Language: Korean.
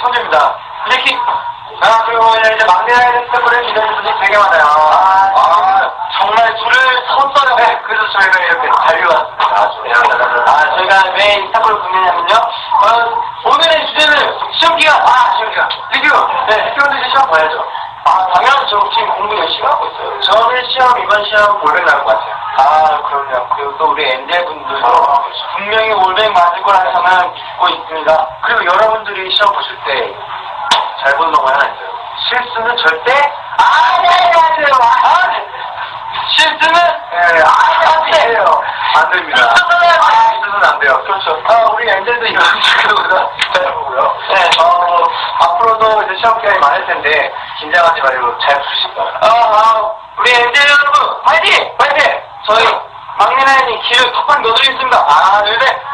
천재입니다. 이렇게. 자, 그리고 이제 막내 아이들 스태프를 기다리는 분이 되게 많아요. 아, 정말 줄을 섰어요. 네, 그래서 저희가 이렇게 달려왔습니다. 아주. 아, 저희가 왜이 스태프를 부르냐면요. 어, 오늘의 주제는 시험기간. 아, 시험기간. 리뷰. 네, 학교원들이 시험 봐야죠. 아, 당연히 저 지금 공부 열심히 하고 있어요. 저는 시험, 이번 시험 올백 나올 것 같아요. 아, 그럼요. 그리고 또 우리 엔젤 분들도 분명히 올백 맞을 거라는 저는 믿고 있습니다. 그리고 여러분들이 시험 보실 때 잘 보는 거 하나 있어요. 실수는 절대 안 돼요. 아, 네. 실수는 예, 안 돼요. 안 됩니다. 아, 실수는 안 돼요. 그렇죠. 아, 우리 엔젤도 이런 식으로 잘 보고요. 네, 어, 앞으로도 이제 시험 기간이 많을 텐데 긴장하지 말고 잘 거예요. 아, 아, 우리 엔젤 여러분, 파이팅! 파이팅! 저희 막내 나인이 길을 팍팍 넣어드리겠습니다. 하나, 둘, 셋, 빠!